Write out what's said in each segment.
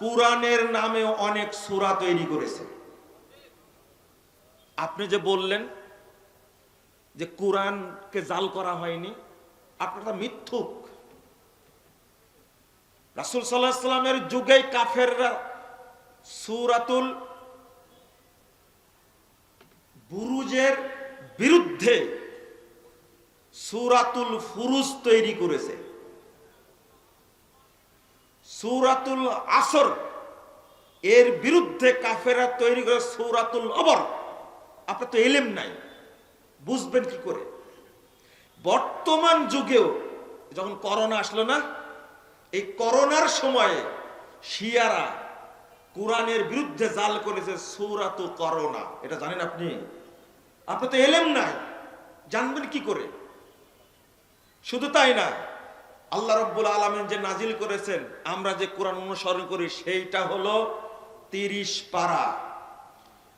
কোরআনের নামে অনেক সুরা তৈরি করেছে। আপনি যে বললেন যে কোরআনকে জাল করা হয়নি, আপনারা মিথ্যুক। রাসুল সাল্লাহ সাল্লামের যুগেই কাফেররা সুরাতুল বুরুজের বিরুদ্ধে সুরাতুল ফুরুজ তৈরি করেছে। সুরাতুল আসর, এর বিরুদ্ধে কাফেরা তৈরি করে সৌরাতুল অবর আপনার তো এলেম নাই, বুঝবেন কি করে? বর্তমান যুগেও, যখন করোনা আসলো না, এই করোনার সময়ে শিয়ারা কোরআনের বিরুদ্ধে জাল করেছে সৌরাতু করোনা। এটা জানেন আপনি? আপনি তো এলেম নাই, জানবেন কি করে? শুধু তাই না আল্লাহ রব্বুল আলমিন যে নাজিল করেছেন, আমরা যে কোরআন অনুসরণ করি সেইটা হলো তিরিশ পারা।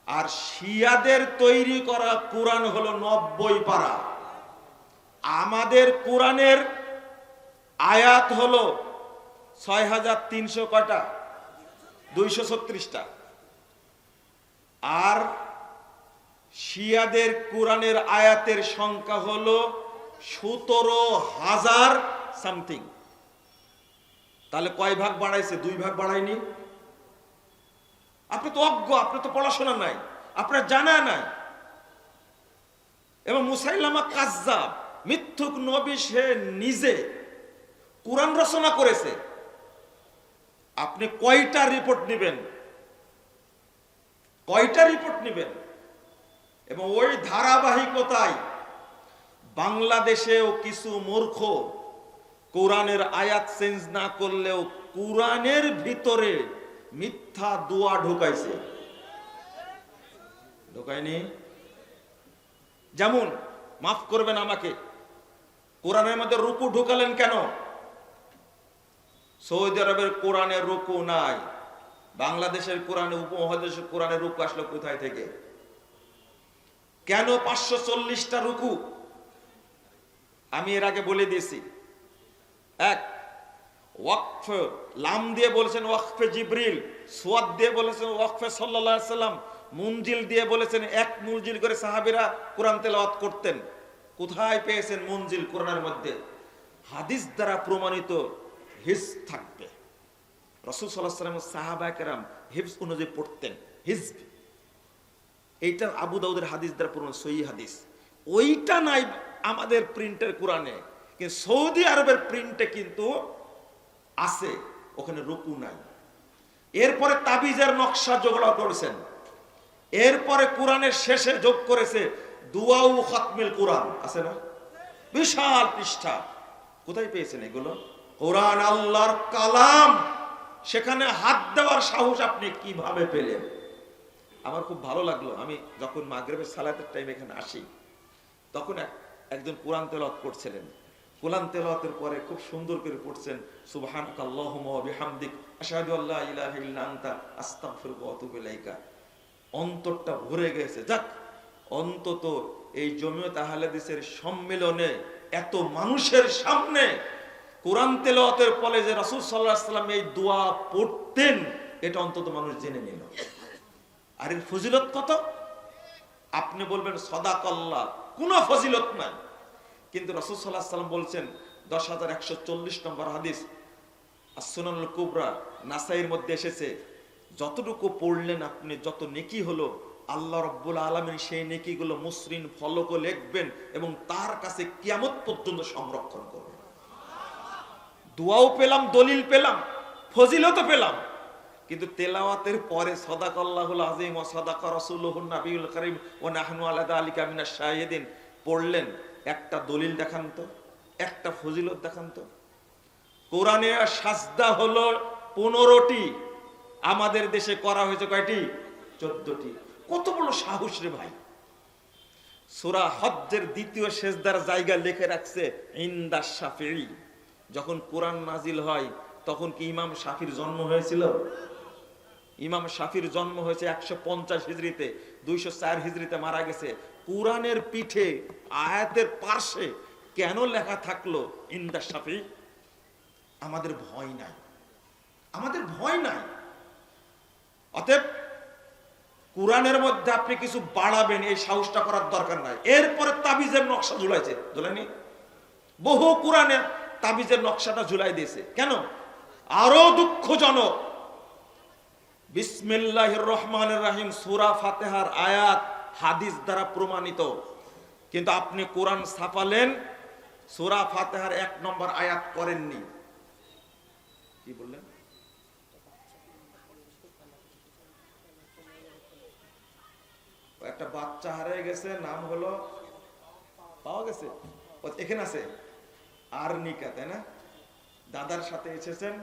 আর শিয়াদের তৈরি করা কোরআন হলো নব্বই পারা। আমাদের কোরআনের আয়াত হলো ছয় হাজার তিনশো কটা দুইশো ছত্রিশটা। আর শিয়াদের কোরআনের আয়াতের সংখ্যা হলো সতেরো হাজার সামথিং তাহলে কয় ভাগ বাড়াইছে? দুই ভাগ বাড়ায়নি। আপনি তো অজ্ঞ, আপনি তো পড়াশোনা নাই, আপনার জানা নাই। এবং মুসাইলামা কাজ্জাব, মিথ্যুক নবী সে নিজে কোরআন রচনা করেছে। আপনি কয়টা রিপোর্ট নেবেন? কয়টা রিপোর্ট নেবেন? এবং ওই ধারাবাহিকতায় বাংলাদেশেও কিছু মূর্খ কোরআনের আয়াত চেঞ্জ না করলেও কোরআনের ভিতরে মিথ্যা দোয়া ঢুকাইছে। ঢুকায়নি? যেমন, মাফ করবেন আমাকে, কোরআনের মধ্যে রুকু ঢুকালেন কেন? সৌদি আরবের কোরআনের রুকু নাই, বাংলাদেশের কোরআনে উপমহাদেশের কোরআনের রুকু আসলো কোথায় থেকে? কেন পাঁচশো চল্লিশটা রুকু? আমি এর আগে বলে দিয়েছি এক, ওয়াকফ, লাম দিয়ে বলেছেন ওয়াকফে জিব্রিল, সোয়াদ দিয়ে বলেছেন ওয়াকফে সাল্লা সাল্লাম মুনজিল দিয়ে বলেছেন এক মুনজিল করে সাহাবিরা কোরআন তেলাওয়াত করতেন। কোথায় পেয়েছেন মুনজিল কোরআনের মধ্যে? হাদিস দ্বারা প্রমাণিত হিজ থাকবে। রসুল সাল্লাহ সাল্লাম সাহাবাকেরাম হিফস অনুযায়ী পড়তেন হিজব এইটা আবু দাউদের হাদিস দ্বারা প্রমাণ সই হাদিস। ওইটা নাই আমাদের প্রিন্টের কোরআনে। কিন্তু সৌদি আরবের প্রিন্টে কিন্তু আছে, ওখানে রুকু নাই। এরপরে তাবিজের নকশা যোগড়া করেছেন। এরপরে কোরআনের শেষে যোগ করেছে দুয়াউ খতমিল কোরআন। আছে না? বিশাল পৃষ্ঠা। কোথায় পেয়েছেন এগুলো? কোরআন আল্লাহর কালাম। সেখানে হাত দেওয়ার সাহস আপনি কীভাবে পেলেন? আমার খুব ভালো লাগল। আমি যখন মাগরেবের সালাতের টাইম এখানে আসি, তখন একজন কোরআন তেলাওয়াত করছিলেন। কোরআন তেলাওয়াতের পরে খুব সুন্দর করে পড়ছেন সুবহানাক আল্লাহুম্মা ওয়া বিহামদিক, আশহাদু আল্লা ইলাহা ইল্লা আনতা, আস্তাগফিরুকা ওয়া আতুবু ইলাইকা। অন্তরটা ভরে গেছে, যাক, অন্তত এই জমিয়ত আহলেদিসের সম্মেলনে এত মানুষের সামনে কোরআন তেলাওয়াতের ফলে যে রাসূল সাল্লাল্লাহু আলাইহি এই দোয়া পড়তেন, এটা অন্তত মানুষ জেনে নিল। আর এর ফজিলত কত? আপনি বলবেন সদাকল্লা কোনো ফজিলত নাই। কিন্তু রসুল সাল্লাহ সাল্লাম বলছেন, দশ হাজার একশো চল্লিশ নম্বর হাদিস আর আসনানুল কুবরা, নাসাইয়ের মধ্যে এসেছে, যতটুকু পড়লেন আপনি, যত নেকি হলো, আল্লাহ রব্বুল আলমিন সেই নেকিগুলো মসৃণ ফলক লিখবেন এবং তার কাছে কিয়ামত পর্যন্ত সংরক্ষণ করবেন। দোয়াও পেলাম, দলিল পেলাম, ফজিলতও পেলাম, কিন্তু তেলাওয়াতের পরে সদাকল্লাহুল আজিম ও সদাকা রসুল্লাহুল নাবিউল করিম ও নাহনু আলাদা আলিকা মিনা শাহিদিন, পড়লেন একটা দলিল দেখান তো, একটা ফজিলত দেখান তো। কোরআনে সাজদা হলো পনেরোটি, আমাদের দেশে করা হয়েছে কয়টি? চোদ্দটি। কত বড় সাহস রে ভাই। সুরা হজ্জের দ্বিতীয় শেষদার জায়গা লিখে রাখছে ইন্দা শাফিঈ। যখন কোরআন নাজিল হয়, তখন কি ইমাম সাফির জন্ম হয়েছিল? ইমাম সাফির জন্ম হয়েছে একশো পঞ্চাশ হিজড়িতে, দুইশো চার হিজড়িতে মারা গেছে। কোরআনের পিঠে, আয়াতের পার্শ্বে কেন লেখা থাকল ইন্দা শাফি? আমাদের ভয় নাই। আমাদের ভয় নাই। অতএব কোরআনের মধ্যে আপনি কিছু বাড়াবেন, এই সাহসটা করার দরকার নাই। এরপরে তাবিজের নকশা ঝুলাইছে। ঝুলাইনি বহু কোরআনের তাবিজের নকশাটা ঝুলাই দিয়েছে। কেন? আরও দুঃখজনক। বিসমিল্লাহির রহমানের রাহিম, সূরা ফাতেহার আয়াত হাদিস দ্বারা প্রমাণিত। কিন্তু আপনি কোরআন ছাপালেন, সূরা ফাতেহার এক নম্বর আয়াত করেননি কি বললেন? একটা বাচ্চা হারিয়ে গেছে, নাম হলো, পাওয়া গেছে? এখানে আছে। আর নিকা তাই না? দাদার সাথে এসেছেন,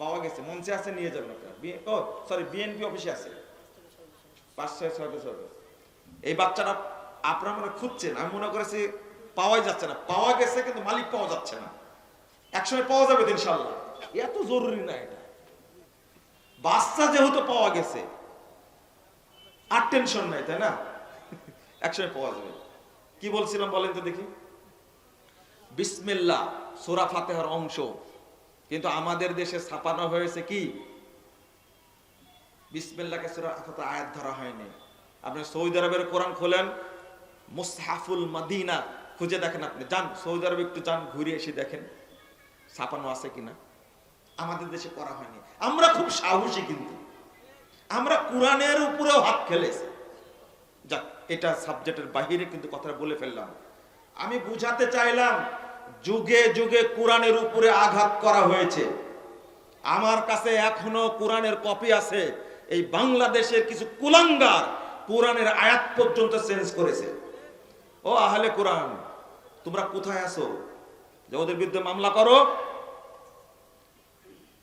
পাওয়া গেছে। মঞ্চে আছে, নিয়ে যাবেন আপনারা। ও সরি বিএনপি অফিসে আছে। পাঁচ, ছয় ছয় বছর এই বাচ্চাটা আপনারা মনে খুঁজছেন, আমি মনে করেছি পাওয়াই যাচ্ছে না। পাওয়া গেছে কিন্তু মালিক পাওয়া যাচ্ছে না। একসময় পাওয়া যাবে ইনশাল্লাহ এত জরুরি না এটা। বাচ্চা যেহেতু পাওয়া গেছে, আর টেনশন নাই, তাই না? একসময় পাওয়া যাবে। কি বলছিলাম বলেন তো দেখি। বিসমিল্লাহ, সুরা ফাতেহার অংশ। কিন্তু আমাদের দেশে ছাপানো হয়েছে কি? বিসমিল্লাহকে সুরা আয়াত ধরা হয়নি। আপনি সৌদি আরবের কোরআন খোলেন, মুসহাফুল মাদিনা খুঁজে দেখেন আপনি। যান, সৌদি আরবে একটু যান, ঘুরে এসে দেখেন ছাপানো আছে কিনা। আমাদের দেশে করা হয়নি। আমরা খুব সাহসী কিন্তু। আমরা কোরআনের উপরেও হাত খেলেছি যাক, এটা সাবজেক্টের বাহিরে কিন্তু কথাটা বলে ফেললাম। আমি বুঝাতে চাইলাম, যুগে যুগে কোরআনের উপরে আঘাত করা হয়েছে। আমার কাছে এখনও কোরআনের কপি আছে। এই বাংলাদেশের কিছু কুলাঙ্গার কোরআনের আয়াত পর্যন্ত চেঞ্জ করেছে। ও আহলে কোরআন, তোমরা কোথায় আছো? যে ওদের বিরুদ্ধে মামলা করো।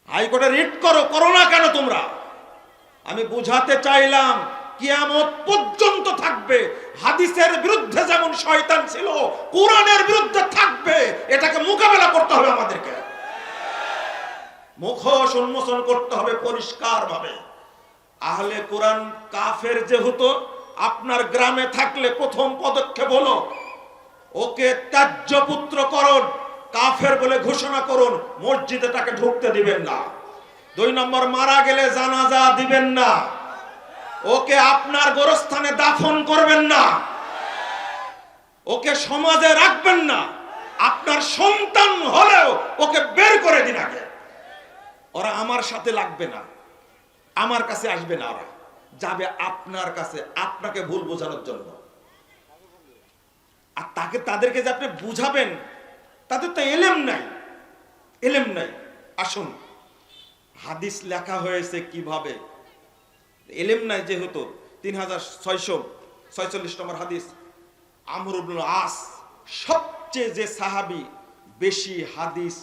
হাইকোর্টে রিট করো করো না কেন তোমরা? আমি বুঝাতে চাইলাম, কিয়ামত পর্যন্ত থাকবে। হাদিসের বিরুদ্ধে যেমন শয়তান ছিল, কোরআনের বিরুদ্ধে থাকবে। এটাকে মোকাবেলা করতে হবে আমাদেরকে। মুখোশ উন্মোচন করতে হবে পরিষ্কার ভাবে আহলে কোরআন কাফের যেহেতু, আপনার গ্রামে থাকলে প্রথম পদক্ষেপ হলো, ওকে ত্যায্য পুত্র করুন, কাফের বলে ঘোষণা করুন, মসজিদে তাকে ঢুকতে দিবেন না। দুই নম্বর, মারা গেলে জানাজা দিবেন না। ওকে আপনার গোরস্থানে দাফন করবেন না। ওকে সমাজে রাখবেন না। আপনার সন্তান হলেও ওকে বের করে দিন আগে। ওরা আমার সাথে লাগবে না। আমার কাছে আসবে না যাবে আপনার কাছে, আপনাকে ভুল বোঝানোর জন্য। আর তাকে, তাদেরকে যে আপনি বুঝাবেন তাদের তো এলেম নাই। এলেম নাই। আসুন। হাদিস লেখা হয়েছে কীভাবে? এলেম নাই যেহেতু। তিন হাজার ছয়শো, ছয়চল্লিশ নম্বর হাদিস। আমরুল আস সবচেয়ে যে সাহাবি বেশি হাদিস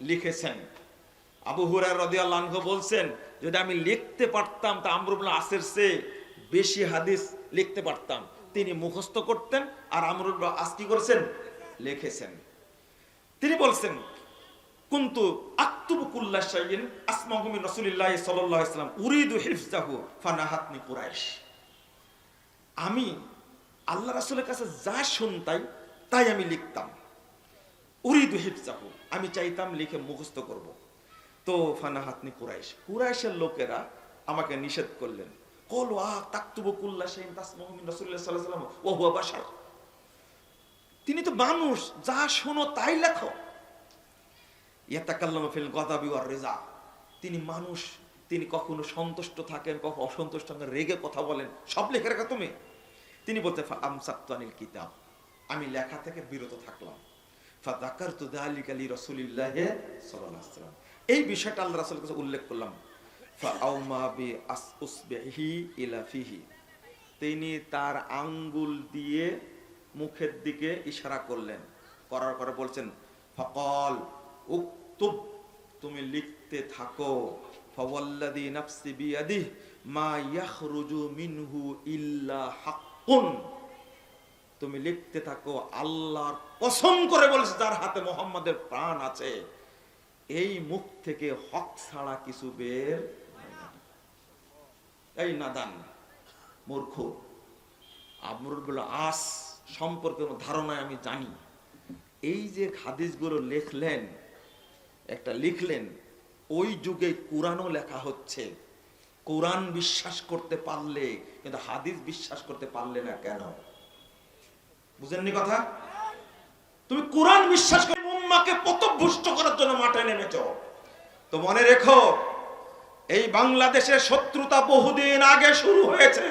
লিখেছেন। আবু হুরার রদিয়াল্লাহ বলছেন যদি আমি লিখতে পারতাম, তা আমরুল আসের চেয়ে বেশি হাদিস লিখতে পারতাম। তিনি মুখস্থ করতেন আর আমরুল আস কি করেছেন? লিখেছেন। তিনি বলছেন, কিন্তু আক্তুবু কুল্লা শাইইন আসমাহু মিন রাসূলিল্লাহ সাল্লাল্লাহু সাল্লাম উরিদু হিফজাহু ফানাহাতনি কুরাইশ। আমি আল্লাহ রাসূলের কাছে যা শুনতাই তাই আমি লিখতাম। উরিদু হিফজাহু আমি চাইতাম লিখে মুখস্থ করব। তো ফানাহাতনি কুরাইশ। কুরাইশের লোকেরা আমাকে নিষেধ করলেন। কুল্লা সাল্লাম হুয়া তিনি তো মানুষ, যা শোনো তাই লেখো। ফিল ওয়ার তিনি মানুষ, তিনি কখনো সন্তুষ্ট থাকেন, কখনো অসন্তুষ্ট থাকেন, রেগে কথা বলেন। সব লেখে রাখা তুমি। তিনি বলতে আমসাত্তানিল কিতাব। আমি লেখা থেকে বিরত থাকলাম। ফাদাকারতু যালিকা লি রাসূলিল্লাহি সাল্লাল্লাহু আলাইহি ওয়াসাল্লাম। এই বিষয়টা আল্লাহ রাসূলের কাছে উল্লেখ করলাম। তিনি তার আঙ্গুল দিয়ে মুখের দিকে ইশারা করলেন। করার পরে বলছেন, ফকল উক্তুব, তুমি লিখতে থাকো। তুমি লিখতে থাকো আল্লাহর কসম করে বলেছে, যার হাতে মোহাম্মদের প্রাণ আছে। এই মুখ থেকে হক ছাড়া কিছু বের। এই নাদান, মূর্খ। আমরুল আস সম্পর্কে ধারণায় আমি জানি। এই যে হাদিসগুলো লিখলেন, একটা লিখলেন, ওই যুগে কোরআনও লেখা হচ্ছে। কোরআন বিশ্বাস করতে পারলে, কিন্তু হাদিস বিশ্বাস করতে পারলে না কেন? বুঝেননি কথা? তুমি কোরআন বিশ্বাস করে উম্মাকে পতভুষ্ট করার জন্য মাঠে নেমেছ। তো মনে রেখো, এই বাংলাদেশের শত্রুতা বহুদিন আগে শুরু হয়েছে।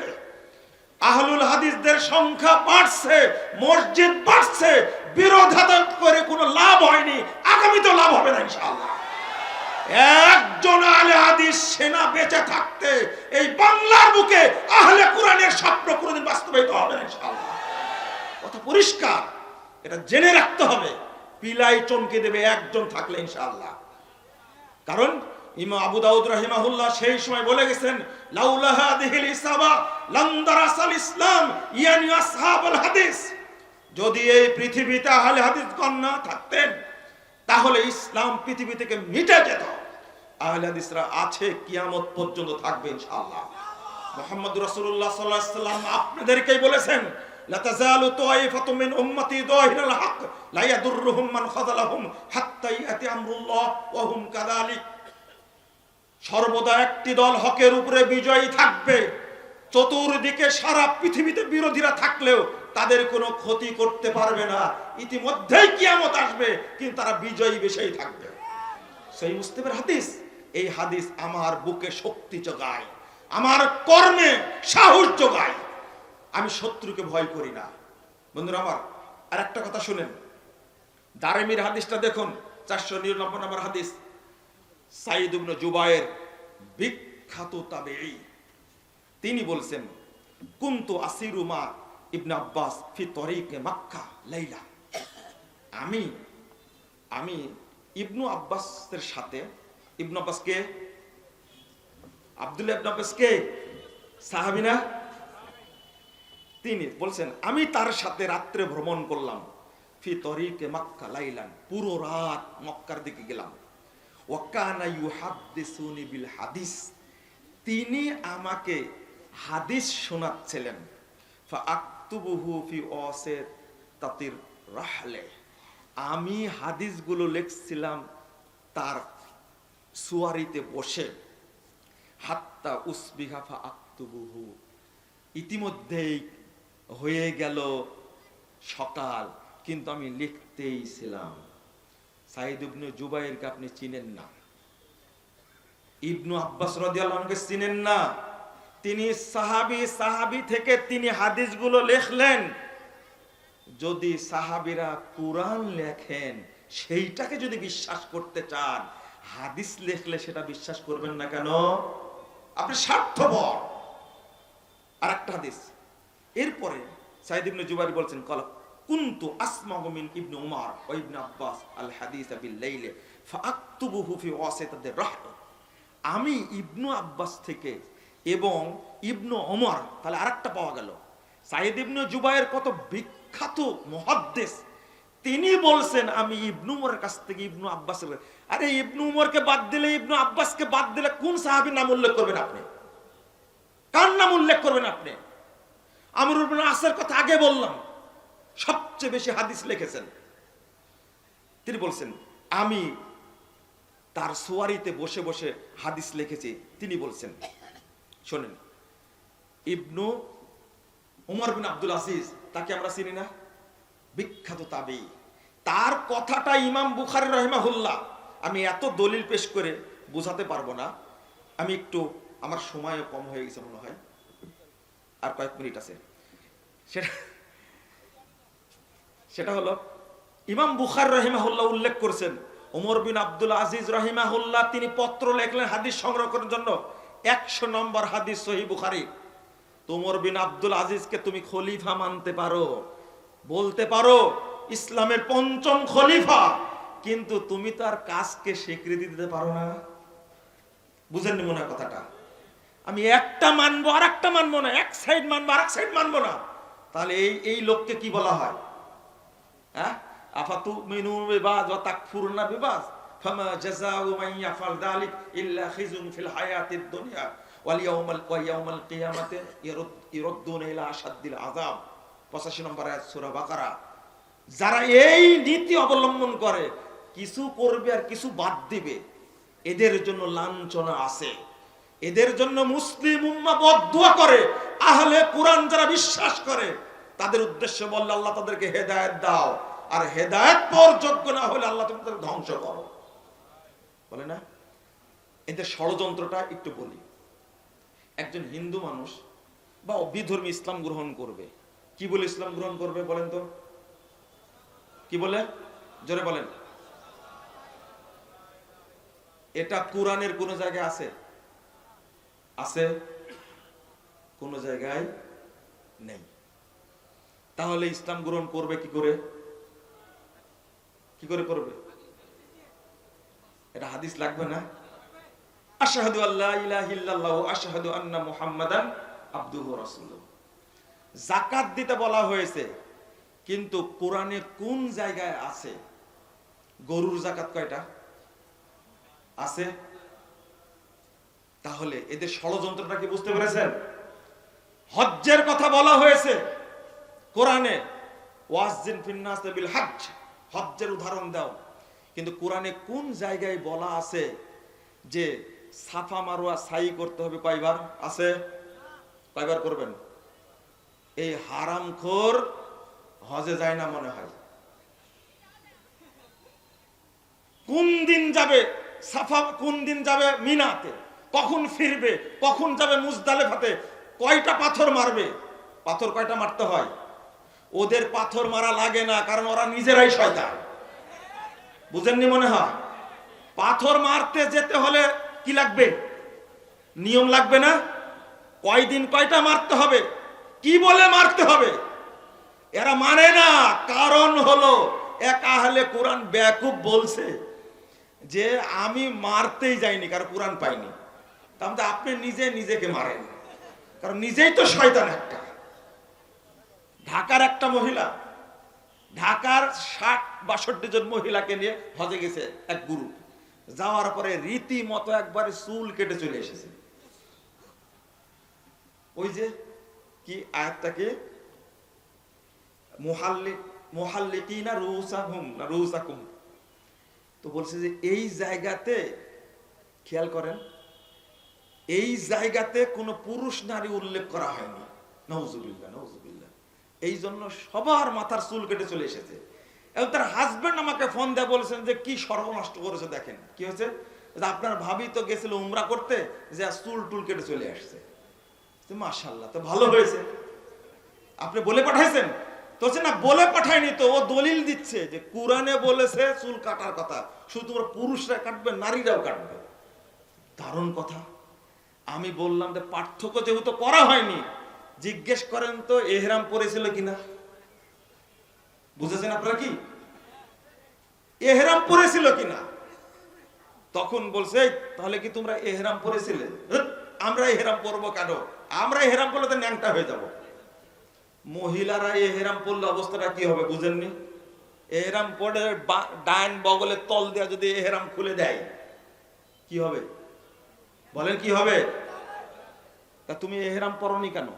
আহলুল হাদিসদের সংখ্যা বাড়ছে, মসজিদ বাড়ছে বিরোধাতা করে কোনো লাভ হয়নি, আগামীতে লাভ হবে না ইনশাআল্লাহ। একজন আলে হাদিস সেনা বেঁচে থাকতে এই বাংলার বুকে আহলে কোরআনের স্বপ্ন কোনোদিন বাস্তবায়িত হবে না ইনশাআল্লাহ। কথা পরিষ্কার, এটা জেনে রাখতে হবে। পিলাই চমকে দেবে, একজন থাকলে ইনশাআল্লাহ। কারণ ইমা আবু দাউদ রাহিমাহুল্লাহ সেই সময় বলে গেছেন, লাউলা হাদিহিল ইসাবা লাম দারাসাল ইসলাম ইয়ানি আসহাবুল হাদিস। যদি এই পৃথিবীতে আহলে হাদিসগণ না থাকতেন, তাহলে ইসলাম পৃথিবী থেকে মিটে যেত। আহলে হাদিসরা আছে, কিয়ামত পর্যন্ত থাকবে ইনশাআল্লাহ। মোহাম্মদ রাসূলুল্লাহ সাল্লাল্লাহু আলাইহি সাল্লাম আপনাদেরকেই বলেছেন সর্বদা একটি দল হকের উপরে বিজয়ী থাকবে। চতুর্দিকে সারা পৃথিবীতে বিরোধীরা থাকলেও তাদের কোনো ক্ষতি করতে পারবে না। ইতিমধ্যেই কিয়ামত আসবে, কিন্তু তারা বিজয়ী বেশেই থাকবে। সেই মুস্তিমের হাদিস, এই হাদিস আমার বুকে শক্তি যোগায়, আমার কর্মে সাহস যোগায়। আমি শত্রুকে ভয় করি না। বন্ধুরা আমার আর একটা কথা শুনেন। দারেমির হাদিসটা দেখুন, চারশো নিরানব্বই নম্বর হাদিস। সাইদ ইবনে জুবায়ের বিখ্যাত তাবেঈ। তিনি বলছেন, কুন্তু আসিরুমা ইবনে আব্বাস ফি তরিকে মাক্কা লাইলা। আমি আমি ইবনু আব্বাসের সাথে, ইবনু আব্বাস কে? আব্দুল্লাহ ইবনু আব্বাস কে? সাহাবিনা তিনি বলছেন, আমি তার সাথে রাত্রে ভ্রমণ করলাম। ফি তরিকে মাক্কা লাইলান, পুরো রাত মক্কার দিকে গেলাম। ওয়াকানা ইউহাদ্দিসুনি বিল হাদিস। তিনি আমাকে হাদিস শোনাচ্ছিলেন। ফাআকতুবুহু ফি ওয়াসিত তাতির রাহলে। আমি হাদিসগুলো লিখছিলাম তার সুয়ারিতে বসে। হাত্তা উসবিহা ফাআকতুবুহু ইতিমধ্যেই হয়ে গেল সকাল, কিন্তু আমি লিখতেই ছিলাম। সাইদ ইবনু জুবাইরকে আপনি চিনেন না। ইবনু আব্বাস রাদিয়াল্লাহুকে চিনেন না। তিনি সাহাবি সাহাবি থেকে তিনি হাদিসগুলো লেখলেন। যদি সাহাবিরা কোরআন লেখেন, সেইটাকে যদি বিশ্বাস করতে চান, হাদিস লেখলে সেটা বিশ্বাস করবেন না কেন? আপনি স্বার্থপর। আর একটা হাদিস। এরপরে সাইদ ইবনে জুবাইর বলছেন, কলা, কুনতু আসমাউ মিন ইবনে উমার ওয়া ইবনে আব্বাস আল হাদিস বিল লাইলে ফাআকতুবুহু ফি ওয়াসিতাতির রাহব। আমি ইবনু আব্বাস থেকে এবং ইবনু ওমর তাহলে আরেকটা পাওয়া গেল। সাইদ ইবনে জুবাইর কত বিখ্যাত মুহাদ্দিস, তিনি বলছেন, আমি ইবনু উমরের কাছ থেকে ইবনু আব্বাসের আরে, ইবনু উমরকে বাদ দিলে, ইবনু আব্বাসকে বাদ দিলে কোন সাহাবীর নাম উল্লেখ করবেন আপনি? কার নাম উল্লেখ করবেন আপনি? আমরুল বিন আসের কথা আগে বললাম। সবচেয়ে বেশি হাদিস লিখেছেন। তিনি বলছেন, আমি তার সোয়ারিতে বসে বসে হাদিস লিখেছি, তিনি বলছেন, শোনেন, ইবনু উমর বিন আব্দুল আজিজ, তাকে আমরা চিনি না? বিখ্যাত তাবি। তার কথাটা ইমাম বুখারি রহিমাহুল্লাহ। আমি এত দলিল পেশ করে বোঝাতে পারব না। আমি একটু, আমার সময়ও কম হয়ে গেছে মনে হয়। আর কয়েক মিনিট আছে। সেটা হলো, ইমাম বুখার রহিমাহুল্লাহ উল্লেখ করেছেন ওমর বিন আব্দুল আজিজ রহিমাহুল্লাহ তিনি পত্র লেখলেন হাদিস সংগ্রহ করার জন্য, একশো নম্বর হাদিস সহি বুখারি। তোমর বিন আব্দুল আজিজকে তুমি খলিফা মানতে পারো, বলতে পারো, ইসলামের পঞ্চম খলিফা, কিন্তু তুমি তার কাজকে স্বীকৃতি দিতে পারো না। বুঝেননি মনে কথাটা? আমি একটা মানবো আর একটা মানবো না, এক সাইড মানবো আর এক সাইড মানবো না। তাহলে এই এই লোককে কি বলা হয়? হ্যাঁ? আফাতু মিনু খিজুন ফিল ইলা আশাদ্দিল আযাব। 85 নম্বর বাকারা। যারা এই নীতি অবলম্বন করে, কিছু করবে আর কিছু বাদ দিবে, এদের জন্য লাঞ্ছনা আছে। এদের জন্য মুসলিম উম্মা বদুয়া করে, আহলে কোরআন যারা বিশ্বাস করে, তাদের উদ্দেশ্যে বললে আল্লাহ তাদেরকে হেদায়েত দাও। আর হেদায়েত পর যোগ্য না হলে আল্লাহ তুমি তাদের ধ্বংস করো। বলে না? এদের ষড়যন্ত্রটা একটু বলি। একজন হিন্দু মানুষ বা বিধর্মী ইসলাম গ্রহণ করবে, কি বলে ইসলাম গ্রহণ করবে বলেন তো? কি বলে? জোরে বলেন। এটা কোরআনের কোন জায়গায় আছে? আছে? কোন জায়গায় নেই। তাহলে ইসলাম গ্রহণ করবে কি করে? কি করে করবে? এটা হাদিস লাগবে না? আশহাদু আল্লাহ ইল্লাল্লাহু আন্না মুহাম্মাদান আবদুহু জাকাত দিতে বলা হয়েছে, কিন্তু কোরআনে কোন জায়গায় আছে? গরুর জাকাত কয়টা? আছে? তাহলে এদের ষড়যন্ত্রটা কি বুঝতে পেরেছেন? হজ্জের কথা বলা হয়েছে কোরআনে বিল হজ্জ। হজ্জের উদাহরণ দাও। কিন্তু কোরআনে কোন জায়গায় বলা আছে যে সাফা মারোয়া সাই করতে হবে কয়বার? আছে? কয়বার করবেন? এই হারামখোর হজে যায় না মনে হয়। কোন দিন যাবে সাফা, কোন দিন যাবে মিনাতে? কখন ফিরবে? কখন যাবে মুজদালেফাতে? কয়টা পাথর মারবে? পাথর কয়টা মারতে হয়? ওদের পাথর মারা লাগে না, কারণ ওরা নিজেরাই শয়তান। বুঝেননি মনে হয়? পাথর মারতে যেতে হলে কি লাগবে? নিয়ম লাগবে না? কয়দিন কয়টা মারতে হবে? কি বলে মারতে হবে? এরা মানে না, কারণ হলো, এক আহলে কোরআন ব্যাকুব বলছে যে, আমি মারতেই যাইনি, কারণ কোরআন পাইনি। তাহলে আপনি নিজে নিজেকে মারেন। কারণ নিজেই তো শয়তান একটা। ঢাকার একটা মহিলা, ঢাকার ষাট বাষট্টি জন মহিলাকে নিয়ে হজে গেছে এক গুরু যাওয়ার পরে রীতিমতো একবারে চুল কেটে চলে এসেছে। ওই যে কি আয়াতটাকে মোহাল্লিক মোহাল্লিকি না রুসাহুম, না রুসাকুম। তো বলছে যে এই জায়গাতে খেয়াল করেন এই জায়গাতে কোনো পুরুষ নারী উল্লেখ করা হয়নি। নওজুবিল্লাহ নওজুবিল্লাহ। এই জন্য সবার মাথার চুল কেটে চলে এসেছে। এবং তার হাজবেন্ড আমাকে ফোন দেয় বলেছেন যে, কি সর্বনষ্ট করেছে দেখেন। কি হয়েছে? আপনার ভাবি তো গেছিল উমরা করতে, যে চুল টুল কেটে চলে আসছে। মাশাল্লাহ তো ভালো হয়েছে। আপনি বলে পাঠাইছেন? তো না, বলে পাঠায়নি তো, ও দলিল দিচ্ছে যে কোরআনে বলেছে চুল কাটার কথা। শুধু পুরুষরা কাটবে, নারীরাও কাটবে। দারুণ কথা। আমি বললাম যে পার্থক্য যেহেতু করা হয়নি জিজ্ঞেস করেন তো এহরাম পরেছিল কিনা? বুঝেছেন আপনারা কি? এহরাম পরেছিল কিনা? তখন বলছে তাহলে কি তোমরা এহরাম পরেছিলে "ধ্যাৎ, আমরা এহরাম পরবো কেন? আমরা এহরাম পরলে তো ন্যাংটা হয়ে যাব। মহিলারা এহরাম পরলে অবস্থাটা কি হবে বুঝেননি? এহরাম পরে বা- ডান বগলে তল দেওয়া যদি এহরাম খুলে দেয় কি হবে? বলেন কি হবে? তা তুমি এহরাম পরনি কেন?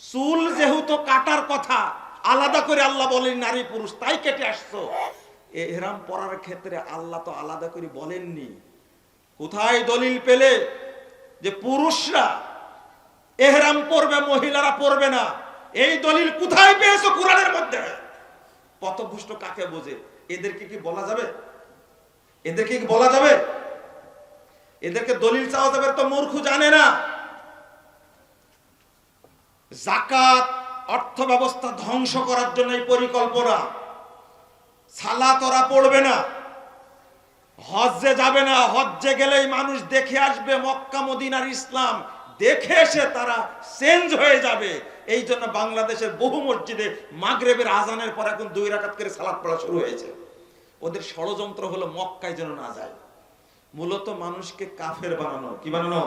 চুল যেহেতু কাটার কথা, আলাদা করে আল্লাহ বলেন, নারী পুরুষ, তাই কেটে আসছো। এহরাম পরার ক্ষেত্রে আল্লাহ তো আলাদা করে বলেননি। কোথায় দলিল পেলে? যে পুরুষরা এহরাম পরবে মহিলারা পরবে না। এই দলিল কোথায় পেয়েছ কোরআনের মধ্যে? পথভুষ্ট কাকে বোঝে? এদেরকে কি বলা যাবে? এদেরকে কি বলা যাবে? এদেরকে দলিল চাওয়া যাবে তো মূর্খ, জানে না। জাকাত অর্থ ব্যবস্থা ধ্বংস করার জন্য এই পরিকল্পনা। সালাত ওরা পড়বে না। হজ্জে যাবে না। হজ্জে গেলেই মানুষ দেখে আসবে মক্কা, মদিনার ইসলাম। দেখে এসে তারা চেঞ্জ হয়ে যাবে। এই জন্য বাংলাদেশের বহু মসজিদে মাগরেবের আজানের পর এখন দুই রাকাত করে সালাত পড়া শুরু হয়েছে। ওদের ষড়যন্ত্র হলো মক্কায় যেন না যায়। মূলত মানুষকে কাফের বানানো। কি বানানো?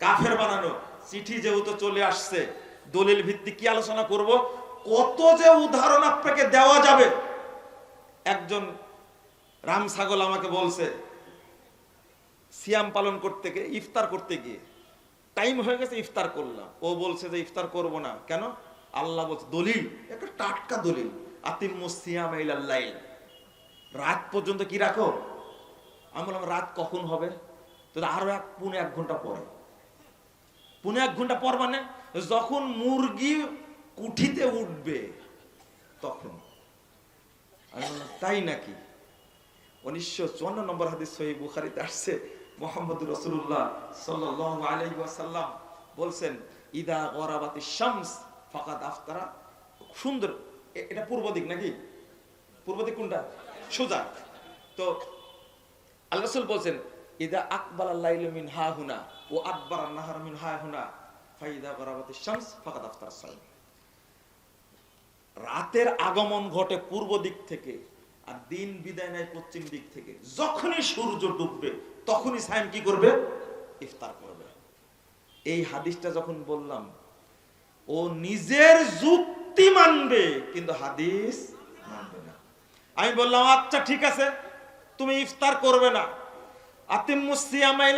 কাফের বানানো। চিঠি যেহেতু চলে আসছে, দলিল ভিত্তি কি আলোচনা করব? কত যে উদাহরণ আপনাকে দেওয়া যাবে। একজন রাম ছাগল আমাকে বলছে, সিয়াম পালন করতে গিয়ে, ইফতার করতে গিয়ে, টাইম হয়ে গেছে, ইফতার করলাম। ও বলছে যে, ইফতার করব না। কেন? আল্লাহ বলছে, দলিল, একটা টাটকা দলিল। আতিম্মু সিয়াম রাত পর্যন্ত কি রাখো? আমি বললাম, রাত কখন হবে? তো আরও এক, পুনে এক ঘণ্টা পরে। পুনে এক ঘণ্টা পর মানে যখন মুরগি কুঠিতে উঠবে তখন। তাই নাকি? উনিশশো চুয়ান্ন নম্বর হাদিস সহি বুখারিতে আসছে, মোহাম্মদ রসুল্লাহ ওয়াসাল্লাম বলছেন, ইদা গরাবাতি শামস ফাকাদ আফতারা। সুন্দর এটা পূর্ব দিক নাকি? পূর্ব দিক কোনটা? সোজা। তো আল্লাহ বলছেন, ইদা আকবাল লাইলু মিন হা হুনা ও নাহার মিন হা হুনা ফাইদা শামস ফাকাদ আফতারা রাতের আগমন ঘটে পূর্ব দিক থেকে আর দিন বিদায় নেয় পশ্চিম দিক থেকে। যখনই সূর্য ডুববে, তখনই সাইম কি করবে? ইফতার করবে। এই হাদিসটা যখন বললাম, ও নিজের যুক্তি মানবে, কিন্তু হাদিস মানবে না। আমি বললাম আচ্ছা ঠিক আছে। তুমি ইফতার করবে না।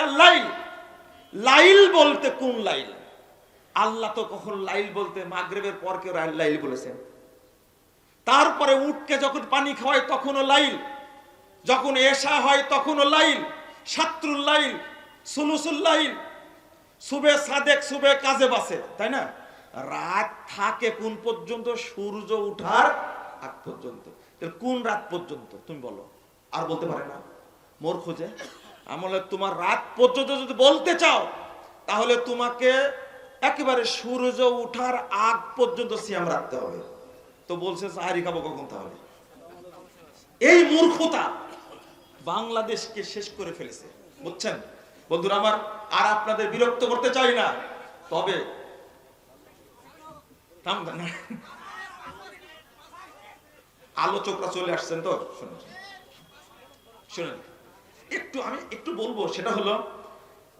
লাইল। লাইল বলতে কোন লাইল? আল্লাহ তো কখন লাইল বলতে মাগরেবের পর কেউ লাইল বলেছেন। তারপরে উঠকে যখন পানি খাওয়ায় তখনও লাইল। যখন এশা হয় তখনও লাইল। সাত্রুল লাইল সুলুসুল লাইল। সুবে সাদেক, সুবে কাজে বাসে, তাই না? রাত থাকে কোন পর্যন্ত? সূর্য উঠার আগ পর্যন্ত। কোন রাত পর্যন্ত? তুমি বলো। আর বলতে পারে না। মোর খোঁজে। আমলে তোমার রাত পর্যন্ত যদি বলতে চাও, তাহলে তোমাকে একেবারে সূর্য উঠার আগ পর্যন্ত সিয়াম রাখতে হবে। তো বলছে, সাহারি খাব কখন তাহলে? এই মূর্খতা বাংলাদেশকে শেষ করে ফেলেছে। বুঝছেন? বন্ধুরা, আমার আর আপনাদের বিরক্ত করতে চাই না। তবে আলোচকরা চলে আসছেন তো? শুনুন। একটু আমি একটু বলব, সেটা হলো,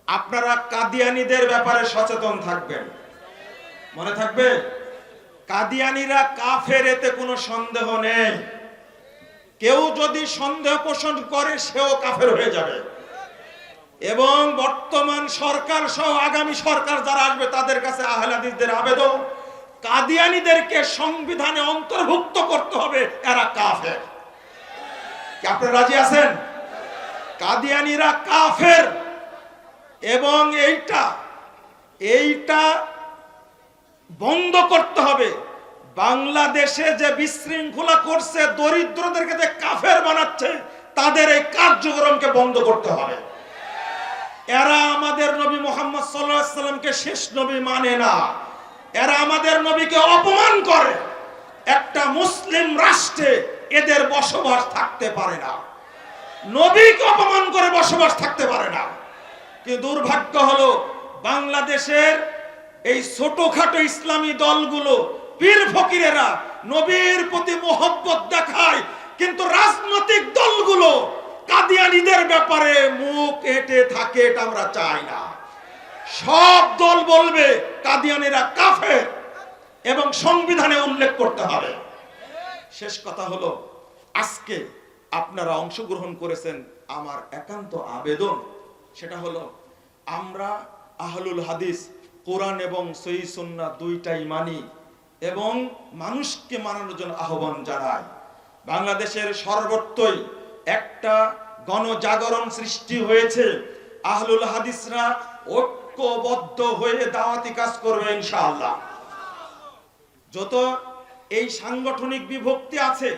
আপনারা কাদিয়ানিদের ব্যাপারে সচেতন থাকবেন। মনে থাকবে? কাদিয়ানিরা কাফের, এতে কোনো সন্দেহ নেই। কেউ যদি সন্দেহ পোষণ করে, সেও কাফের হয়ে যাবে। এবং বর্তমান সরকার সহ আগামী সরকার যারা আসবে, তাদের কাছে আহলাদিসদের আবেদন, কাদিয়ানিদেরকে সংবিধানে অন্তর্ভুক্ত করতে হবে, এরা কাফের। আপনারা রাজি আছেন? কাদিয়ানিরা কাফের। এবং এইটা এইটা বন্ধ করতে হবে। বাংলাদেশে যে বিশৃঙ্খলা করছে, দরিদ্রদেরকে যে কাফের বানাচ্ছে, তাদের এই কার্যক্রমকে বন্ধ করতে হবে। এরা আমাদের নবী মোহাম্মদ সাল্লামকে শেষ নবী মানে না। এরা আমাদের নবীকে অপমান করে। একটা মুসলিম রাষ্ট্রে এদের বসবাস থাকতে পারে না। নবীকে অপমান করে বসবাস থাকতে পারে না। কিন্তু দুর্ভাগ্য হলো, বাংলাদেশের এই ছোটখাটো ইসলামী দলগুলো, পীর ফকিরেরা নবীর প্রতি মোহব্বত দেখায়, কিন্তু রাজনৈতিক দলগুলো কাদিয়ানিদের ব্যাপারে মুখ এঁটে থাকে এটা আমরা চাই না। সব দল বলবে, কাদিয়ানিরা কাফের এবং সংবিধানে উল্লেখ করতে হবে। শেষ কথা হলো, আজকে আপনারা অংশগ্রহণ করেছেন আমার একান্ত আবেদন। সেটা হলো, আমরা আহলুল হাদিস, কোরআন এবং সহি সুন্না দুইটাই মানি এবং মানুষকে মানানোর জন্য আহ্বান জানাই। বাংলাদেশের সর্বত্রই একটা গণজাগরণ সৃষ্টি হয়েছে। আহলুল হাদিসরা ঐক্যবদ্ধ হয়ে দাওয়াতি কাজ করবে ইনশাআল্লাহ। যত এই সাংগঠনিক বিভক্তি আছে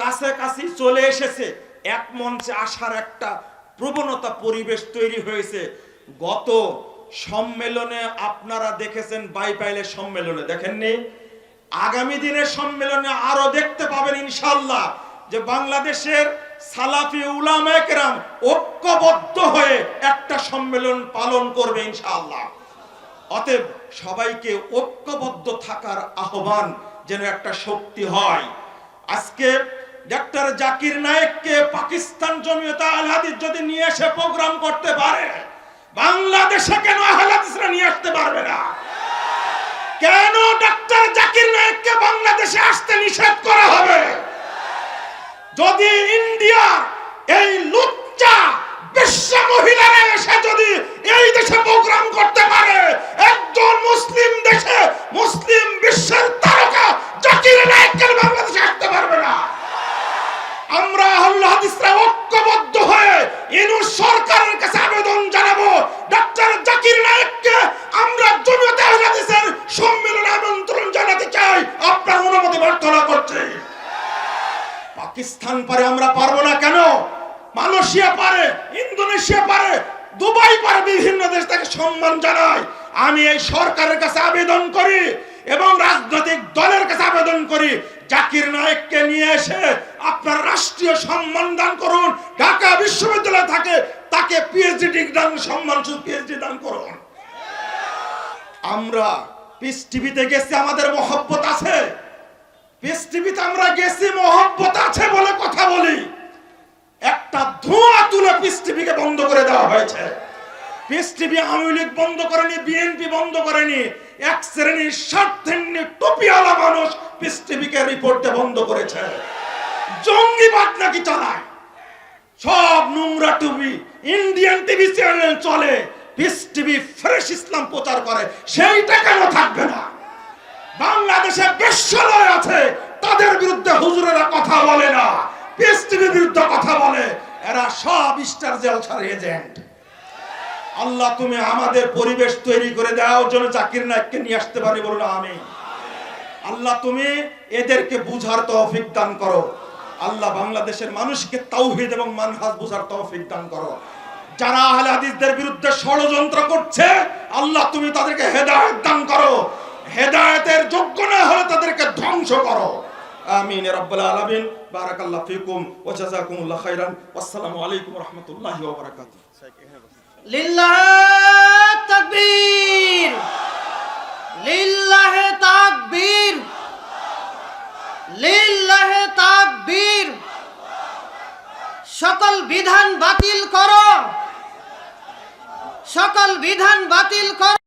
কাছে কাছে চলে এসেছে। এক মঞ্চে আসার একটা প্রবণতা পরিবেশ তৈরি হয়েছে। গত সম্মেলনে আপনারা দেখেছেন বাইপাইলের সম্মেলনে, দেখেননি? আগামী দিনের সম্মেলনে আরও দেখতে পাবেন ইনশাল্লাহ যে বাংলাদেশের সালাফি উলামায়েকেরাম ঐক্যবদ্ধ হয়ে একটা সম্মেলন পালন করবে ইনশাআল্লাহ। অতএব সবাইকে ঐক্যবদ্ধ থাকার আহ্বান যেন একটা শক্তি হয়। আজকে ডাক্তার জাকির নায়েককে পাকিস্তান জমিয়ত আলহাদিস যদি নিয়ে এসে প্রোগ্রাম করতে পারে, বাংলাদেশে কেন আহলাদিসরা নিয়ে আসতে পারবে না? কেন ডাক্তার জাকির নায়েককে বাংলাদেশে আসতে নিষেধ করা হবে? যদি ইন্ডিয়া এই লুচ্চা বিশ্বে মহিলারা এসে যদি এই দেশে প্রোগ্রাম করতে পারে, একজন মুসলিম দেশে মুসলিম বিশ্বের তারকা জাকির নায়কের বাংলাদেশে আসতে পারবে না। আমরা আহ্লা হাদিসরা ঐক্যবদ্ধ হয়ে ইনু সরকারের কাছে আবেদন জানাব, ডাক্তার জাকির নায়ককে আমরা জমিয়তে আহ্লা হাদিসের সম্মেলনে আমন্ত্রণ জানাতে চাই। আপনার অনুমতি প্রার্থনা করছি। পাকিস্তান পারে আমরা পারব না কেন? মালয়েশিয়া পারে, ইন্দোনেশিয়া পারে, দুবাই পারে, বিভিন্ন দেশ থেকে সম্মান জানায়। আমি এই সরকারের কাছে আবেদন করি এবং রাজনৈতিক দলের কাছে আবেদন করি। জাকির নায়েককে নিয়ে এসে আপনার রাষ্ট্রীয় সম্মান দান করুন, ঢাকা বিশ্ববিদ্যালয় থাকে, তাকে পিএইচডি ডিগ্রি দান, সম্মান পিএইচডি দান করুন। আমরা পিস টিভিতে গেছি, আমাদের মহব্বত আছে। পিস টিভিতে আমরা গেছি, মহব্বত আছে বলে কথা বলি। একটা ধোঁয়া তুলে টিভিকে বন্ধ করে দেওয়া হয়েছে। টিভি, আওয়ামী লীগ বন্ধ করেনি বিএনপি বন্ধ করেনি, এক শ্রেণির স্বার্থেন্নি টুপিওয়ালা মানুষ টিভিকে রিপোর্টে বন্ধ করেছে। জঙ্গিবাদ নাকি চালায়? সব নোংরা টিভি ইন্ডিয়ান টিভি চ্যানেল চলে, পিস টিভি ফ্রেশ ইসলাম প্রচার করে, সেইটা কেন থাকবে না? বাংলাদেশে বেশ্যালয় আছে, তাদের বিরুদ্ধে হুজুরেরা কথা বলে না। পিস বিরুদ্ধে কথা বলে, এরা সব স্টার জলসার এজেন্ট আল্লাহ, তুমি আমাদের পরিবেশ তৈরি করে দাও, যেন জাকির নায়ককে নিয়ে আসতে পারি বলুন আমি আল্লাহ, তুমি এদেরকে বুঝার তৌফিক দান করো। আল্লাহ, বাংলাদেশের মানুষকে তাওহিদ এবং মানহাজ বুঝার তৌফিক দান করো। যারা আহলে হাদিসদের বিরুদ্ধে ষড়যন্ত্র করছে, আল্লাহ, তুমি তাদেরকে হেদায়েত দান করো। হেদায়েতের যোগ্য না হলে তাদেরকে ধ্বংস করো। আমিন রাব্বুল আলামিন। বারাকাল্লাহু ফিকুম ওয়া জাযাকুমুল্লাহু খাইরান ওয়াসসালামু আলাইকুম রাহমাতুল্লাহি ওয়া বারাকাতুহু। লিল্লাহ তাকবীর। লিল্লাহ তাকবীর। লিল্লাহ তাকবীর। সকল বিধান বাতিল করো। সকল বিধান বাতিল করো।